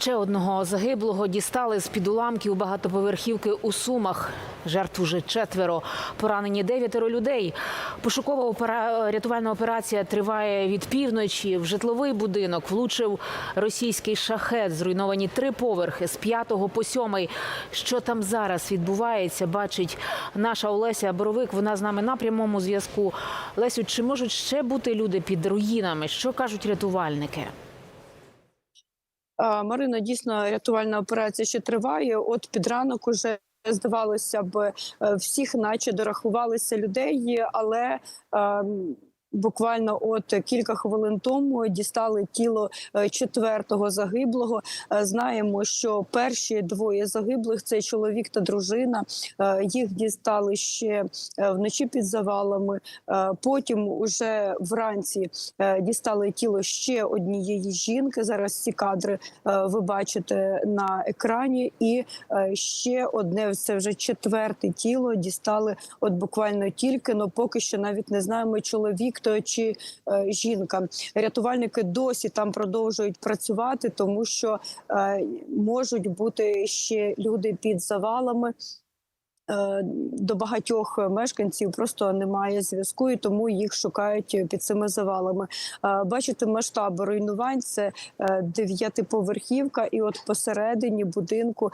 Ще одного загиблого дістали з під уламків багатоповерхівки у Сумах. Жертв уже четверо. Поранені дев'ятеро людей. Пошукова опера... рятувальна операція триває від півночі. В житловий будинок влучив російський шахет. Зруйновані три поверхи з п'ятого по сьомий. Що там зараз відбувається, бачить наша Олеся Боровик. Вона з нами на прямому зв'язку. Лесю, чи можуть ще бути люди під руїнами? Що кажуть рятувальники? А, Марина, дійсно рятувальна операція ще триває. От під ранок уже здавалося б, е, всіх, наче дорахувалися людей, але ем, буквально от кілька хвилин тому дістали тіло е, четвертого загиблого. Е, Знаємо, що перші двоє загиблих це чоловік та дружина. Е, Їх дістали ще вночі під завалами. Потім уже вранці дістали тіло ще однієї жінки. Зараз ці кадри ви бачите на екрані, і ще одне це вже четверте тіло дістали. От буквально тільки но поки що навіть не знаємо, чоловік чи е, жінка. Рятувальники досі там продовжують працювати, тому що е, можуть бути ще люди під завалами. Е, До багатьох мешканців просто немає зв'язку, і тому їх шукають під цими завалами. Е, Бачите, масштаб руйнувань це е, дев'ятиповерхівка, і от посередині будинку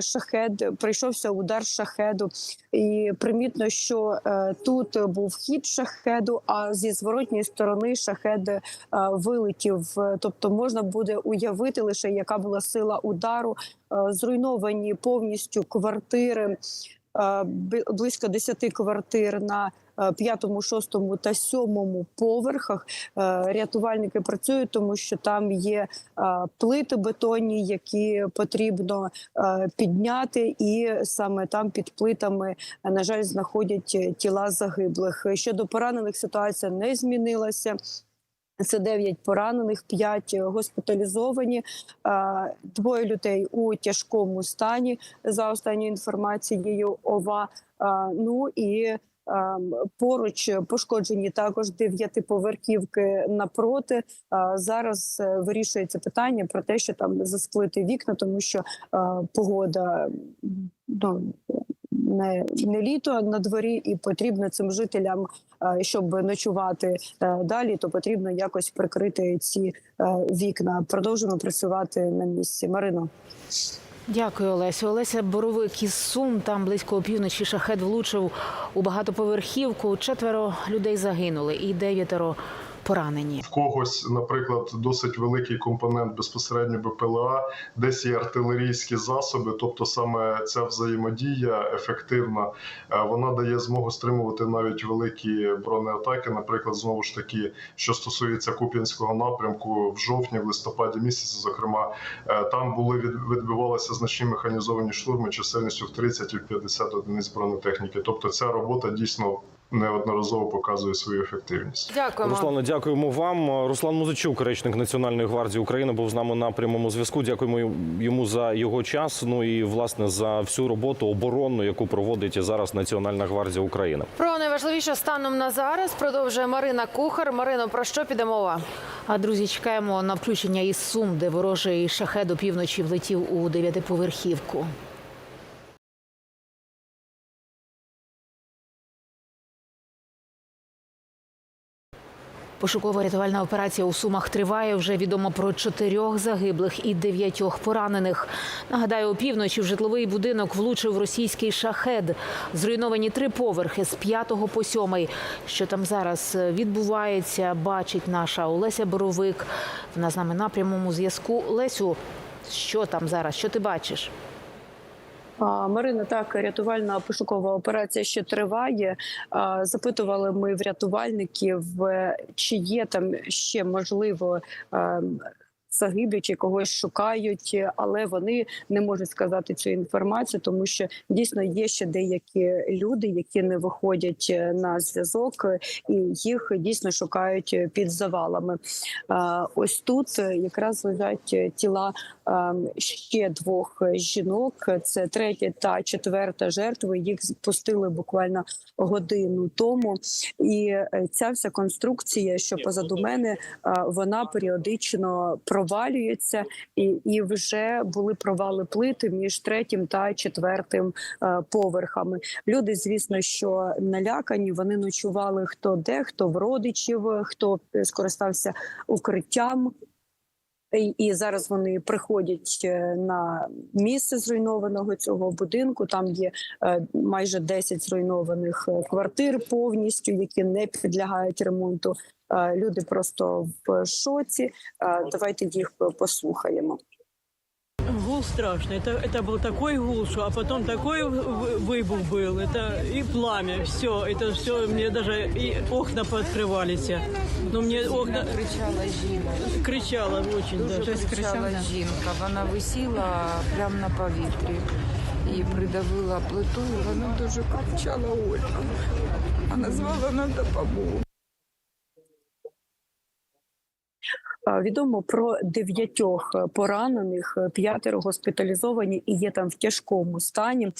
шахед прийшовся удар шахеду. І примітно, що тут був хід шахеду, а зі зворотньої сторони шахед вилетів. Тобто можна буде уявити лише, яка була сила удару. Зруйновані повністю квартири близько 10 квартир на е, п'ятому, шостому та сьомому поверхах. Е, Рятувальники працюють, тому що там є е, плити бетонні, які потрібно е, підняти, і саме там під плитами, е, на жаль, знаходять е, тіла загиблих. Щодо поранених, ситуація не змінилася. Це 9 поранених, 5 госпіталізовані, е, двоє людей у тяжкому стані за останньою інформацією ОВА. Ну і е, поруч пошкоджені також дев'ятиповерхівки напроти. Зараз е, вирішується питання про те, що там засплити вікна, тому що е, погода ну, не, не літо на дворі, і потрібно цим жителям, е, щоб ночувати е, далі, то потрібно якось прикрити ці е, вікна. Продовжуємо працювати на місці. Марино. Дякую, Олесю. Олеся Боровик із Сум. Там близько опівночі шахет влучив у багатоповерхівку. Четверо людей загинули і дев'ятеро поранені. в когось, наприклад, досить великий компонент безпосередньо БПЛА, десь є артилерійські засоби, тобто саме ця взаємодія ефективна, е, вона дає змогу стримувати навіть великі бронеатаки. Наприклад, знову ж таки, що стосується Куп'янського напрямку, в жовтні, в листопаді місяці, зокрема, е, там були від- відбивалися значні механізовані штурми чисельністю в 30 і в 50 одиниць бронетехніки. Тобто, ця робота дійсно неодноразово показує свою ефективність. Дякуємо. Руслане, дякуємо вам. Руслан Музичук, речник Національної гвардії України, був з нами на прямому зв'язку. Дякуємо йому за його час. Ну і власне за всю роботу оборонну, яку проводить зараз Національна гвардія України. Про найважливіше станом на зараз продовжує Марина Кухар. Марино, про що піде мова? А друзі, чекаємо на включення із Сум, де ворожий шахет опівночі влетів у дев'ятиповерхівку. Пошукова рятувальна операція у Сумах триває. Вже відомо про чотирьох загиблих і дев'ятьох поранених. Нагадаю, опівночі в житловий будинок влучив російський шахед. Зруйновані три поверхи з п'ятого по сьомий. Що там зараз відбувається, бачить наша Олеся Боровик. Вона з нами на прямому зв'язку. Лесю, що там зараз? Що ти бачиш? Марина, так, рятувальна пошукова операція ще триває. Запитували ми в рятувальників, е, чи є там ще можливо. Загиблі чи когось шукають, але вони не можуть сказати цю інформацію, тому що дійсно є ще деякі люди, які не виходять е, на зв'язок, е, і їх дійсно шукають е, під завалами. Ось тут якраз лежать тіла ще двох жінок. Це третя та четверта жертви. Їх спустили буквально годину тому. І ця вся конструкція, що позаду мене, вона періодично провалюється. Провалюється, і, і вже були провали плити між третім та четвертим е, поверхами. Люди, звісно, що налякані. Вони ночували хто де, хто в родичів, хто е, скористався укриттям. І, зараз вони приходять е, на місце зруйнованого цього будинку. Там є е, майже 10 зруйнованих е, квартир повністю, які не підлягають ремонту. Люди просто в шоці. Давайте їх послухаємо Гул страшный. Это, это был такой гул, что, а потом такой вы- выбух был. Это и пламя, все. Это все, мне даже и окна пооткрывались. Но мне окна... кричала жінка. Кричала очень Дуже даже. кричала жінка. Вона висіла прямо на повітрі і придавила плиту. і Вона дуже кричала Ольга. А назвала на допомогу. Відомо про дев'ятьох поранених, е, п'ятеро госпіталізовані і є там в тяжкому стані.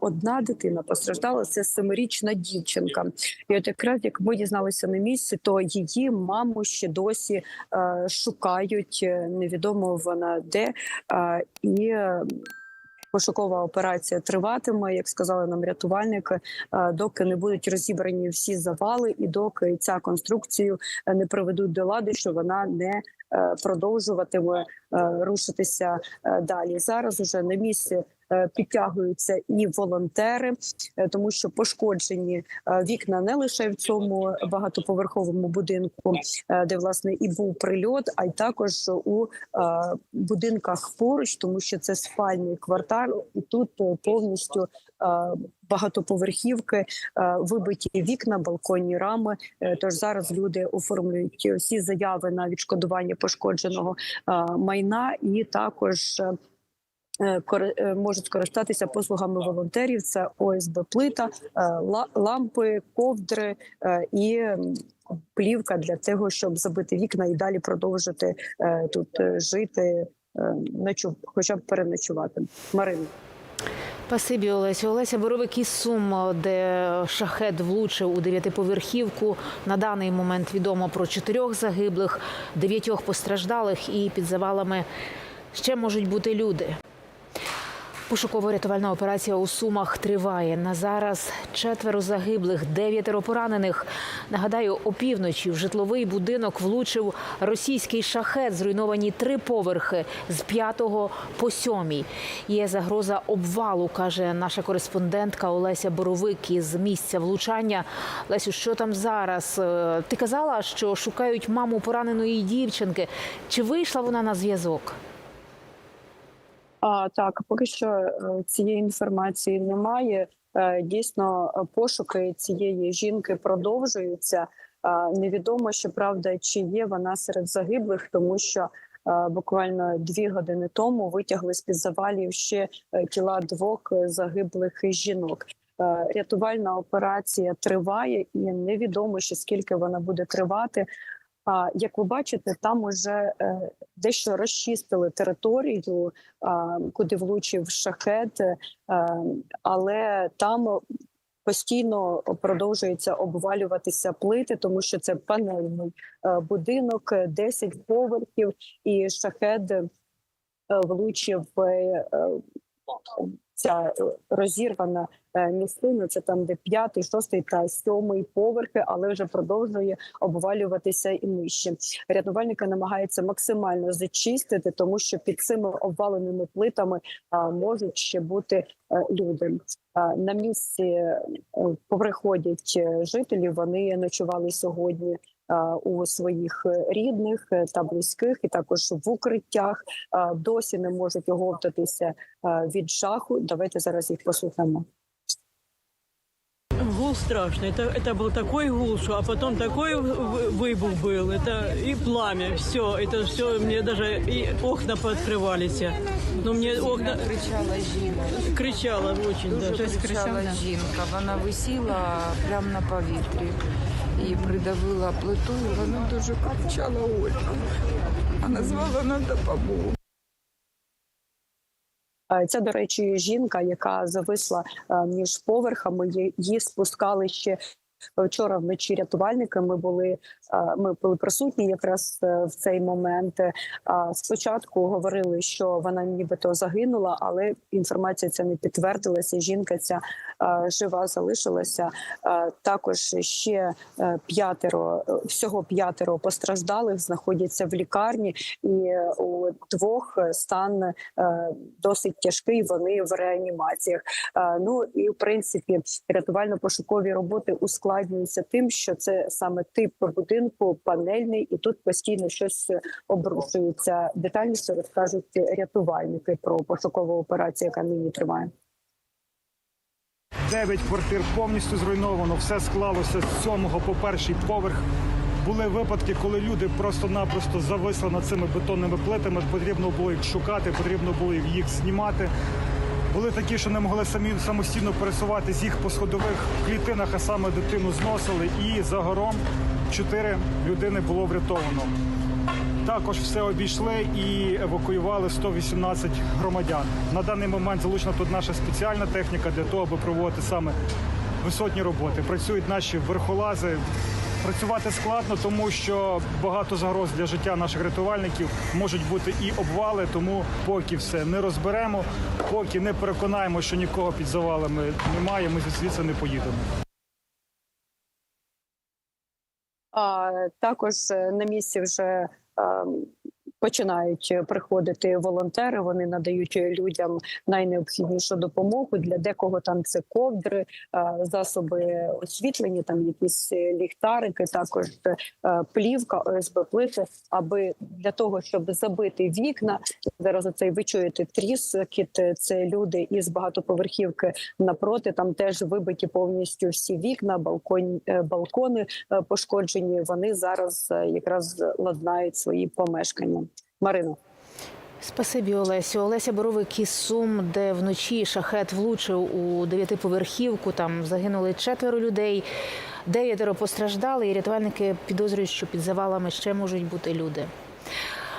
Одна дитина постраждала. Це семирічна дівчинка. І от якраз як ми дізналися на місці, то її маму ще досі е, шукають. е, Невідомо вона де і. Пошукова операція триватиме, як сказали нам рятувальники, е, доки не будуть розібрані всі завали, і доки ця конструкцію е, не приведуть до лади, що вона не е, продовжуватиме рушитися далі. Зараз уже на місці підтягуються і волонтери, е, тому що пошкоджені е, вікна не лише в цьому багатоповерховому будинку, е, де власне і був прильот, а й також у е, будинках поруч, тому що це спальний квартал, і тут е, повністю. е, Багатоповерхівки, е, вибиті вікна, балконні рами. Е, Тож зараз люди оформлюють всі заяви на відшкодування пошкодженого е, майна, і також е, е, е, можуть скористатися послугами волонтерів. Це ОСБ плита, е, лампи, ковдри е, і плівка для того, щоб забити вікна і далі продовжити е, тут е, жити, е, ночу, хоча б переночувати. Марина. Спасибі, Олесю. Олеся Боровик із Сум, де шахет влучив у дев'ятиповерхівку. На даний момент відомо про чотирьох загиблих, дев'ятьох постраждалих, і під завалами ще можуть бути люди. Пошуково-рятувальна операція у Сумах триває. На зараз четверо загиблих, дев'ятеро поранених. Нагадаю, опівночі в житловий будинок влучив російський шахет. Зруйновані три поверхи з п'ятого по сьомій. Є загроза обвалу, каже наша кореспондентка Олеся Боровик із місця влучання. Лесю, що там зараз? Е, Ти казала, що шукають маму пораненої дівчинки. Чи вийшла вона на зв'язок? А так, поки що е, цієї інформації немає. Е, Дійсно, пошуки цієї жінки продовжуються. Е, Невідомо, щоправда, чи є вона серед загиблих, тому що буквально дві години тому витягли з під завалів ще тіла двох загиблих жінок. Рятувальна операція триває, і невідомо ще скільки вона буде тривати. А як ви бачите, там уже е, дещо розчистили територію, куди влучив шахет, е, але там постійно продовжується обвалюватися плити, тому що це панельний е, будинок, е, 10 поверхів, і шахет влучив ця розірвана е, місцина. Це там, де п'ятий, шостий та сьомий поверхи, але вже продовжує обвалюватися і нижче. Рятувальники намагаються максимально зачистити, тому що під цими обваленими плитами а, можуть ще бути е, люди. На місці е, приходять е, жителі. Вони ночували сьогодні у своїх е, рідних е, та близьких, і також в укриттях. Досі не можуть оговтатися від жаху. Давайте зараз їх послухаємо Гул страшный. Это, это был такой гул, что, а потом такой вы- выбух был. Это и пламя, все. Это все, мне даже и окна пооткрывались. Но мне окна... кричала жінка. Кричала очень Дуже даже. кричала жінка. Вона висіла прямо на повітрі і придавила плиту. і Вона дуже кричала Ольга. А назвала на допомогу. Е, Це, до речі, жінка, яка зависла е, між поверхами. Її- спускали ще Вчора вночі рятувальники ми були е, ми були присутні якраз в цей момент. Спочатку говорили, що вона нібито загинула, але інформація ця не підтвердилася. Жінка ця жива залишилася. Е, Також ще е, п'ятеро е, всього п'ятеро постраждалих знаходяться в лікарні, і е, у двох е, стан е, досить тяжкий. Вони в реанімаціях. Е, Ну і в принципі рятувально-пошукові роботи ускладнюються тим, що це саме тип будинку панельний, і тут постійно щось обрушується. Детальніше розкажуть рятувальники про пошукову операцію, яка нині триває. Дев'ять квартир повністю зруйновано, все склалося з сьомого по перший поверх. Були випадки, коли люди просто-напросто зависли над цими бетонними плитами. Потрібно було їх шукати, потрібно було їх знімати. Були такі, що не могли самі самостійно пересуватись їх по сходових клітинах, а саме дитину зносили. І за гором чотири людини було врятовано. Також все обійшли і евакуювали 118 громадян. На даний момент залучена тут наша спеціальна техніка для того, аби проводити саме висотні роботи. Працюють наші верхолази. Працювати складно, тому що багато загроз для життя наших рятувальників можуть бути і обвали. Тому поки все не розберемо, поки не переконаємо, що нікого під завалами немає, ми звідси не поїдемо. А також е, на місці вже um, починають приходити волонтери. Вони надають людям найнеобхіднішу допомогу. Для декого там це ковдри, е, засоби освітлення, там якісь е, ліхтарики, також е, плівка, ОСБ плити, аби для того, щоб забити вікна. Зараз оцей ви чуєте тріскіт. Це люди із багатоповерхівки напроти. Там теж вибиті повністю всі вікна, балкон, е, балкони е, пошкоджені. Вони зараз е, якраз ладнають свої помешкання. Марина. Спасибі, Олесю. Олеся Боровик із Сум, де вночі шахет влучив у дев'ятиповерхівку. Там загинули четверо людей, дев'ятеро постраждали, і рятувальники підозрюють, що під завалами ще можуть бути люди.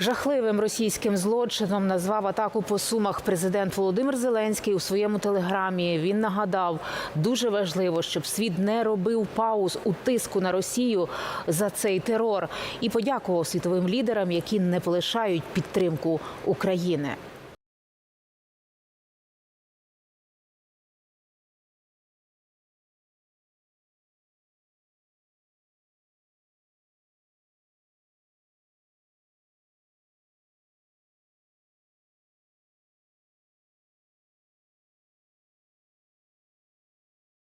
Жахливим російським злочином назвав атаку по сумах президент Володимир Зеленський у своєму телеграмі. Він нагадав, дуже важливо, щоб світ не робив пауз у тиску на Росію за цей терор і подякував світовим лідерам, які не полишають підтримку України.